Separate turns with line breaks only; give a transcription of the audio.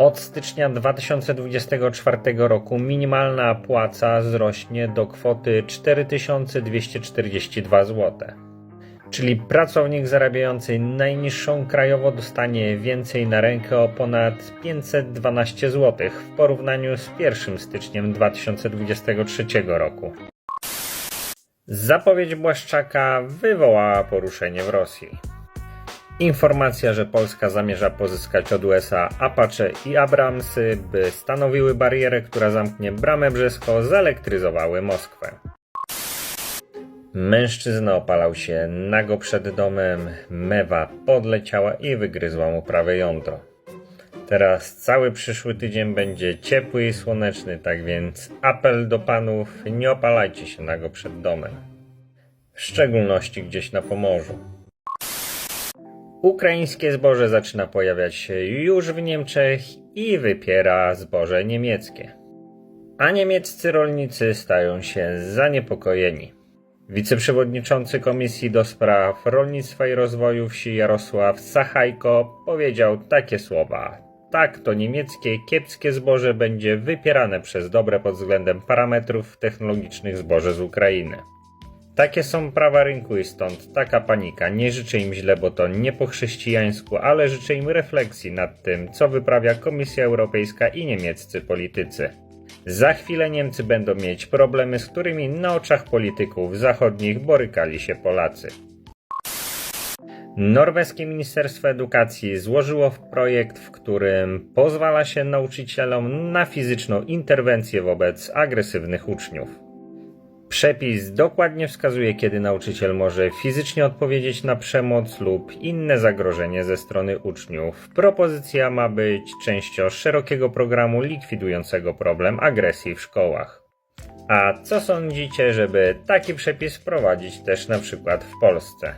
Od stycznia 2024 roku minimalna płaca wzrośnie do kwoty 4242 zł. Czyli pracownik zarabiający najniższą krajowo dostanie więcej na rękę o ponad 512 zł w porównaniu z 1 styczniem 2023 roku. Zapowiedź Błaszczaka wywołała poruszenie w Rosji. Informacja, że Polska zamierza pozyskać od USA Apache i Abramsy, by stanowiły barierę, która zamknie bramę brzeską, zelektryzowały Moskwę. Mężczyzna opalał się nago przed domem, mewa podleciała i wygryzła mu prawe jądro. Teraz cały przyszły tydzień będzie ciepły i słoneczny, tak więc apel do panów, nie opalajcie się nago przed domem. W szczególności gdzieś na Pomorzu. Ukraińskie zboże zaczyna pojawiać się już w Niemczech i wypiera zboże niemieckie. A niemieccy rolnicy stają się zaniepokojeni. Wiceprzewodniczący Komisji do Spraw Rolnictwa i Rozwoju Wsi Jarosław Sachajko powiedział takie słowa. Tak, to niemieckie kiepskie zboże będzie wypierane przez dobre pod względem parametrów technologicznych zboże z Ukrainy. Takie są prawa rynku i stąd taka panika. Nie życzę im źle, bo to nie po chrześcijańsku, ale życzę im refleksji nad tym, co wyprawia Komisja Europejska i niemieccy politycy. Za chwilę Niemcy będą mieć problemy, z którymi na oczach polityków zachodnich borykali się Polacy. Norweskie Ministerstwo Edukacji złożyło projekt, w którym pozwala się nauczycielom na fizyczną interwencję wobec agresywnych uczniów. Przepis dokładnie wskazuje, kiedy nauczyciel może fizycznie odpowiedzieć na przemoc lub inne zagrożenie ze strony uczniów. Propozycja ma być częścią szerokiego programu likwidującego problem agresji w szkołach. A co sądzicie, żeby taki przepis wprowadzić też na przykład w Polsce?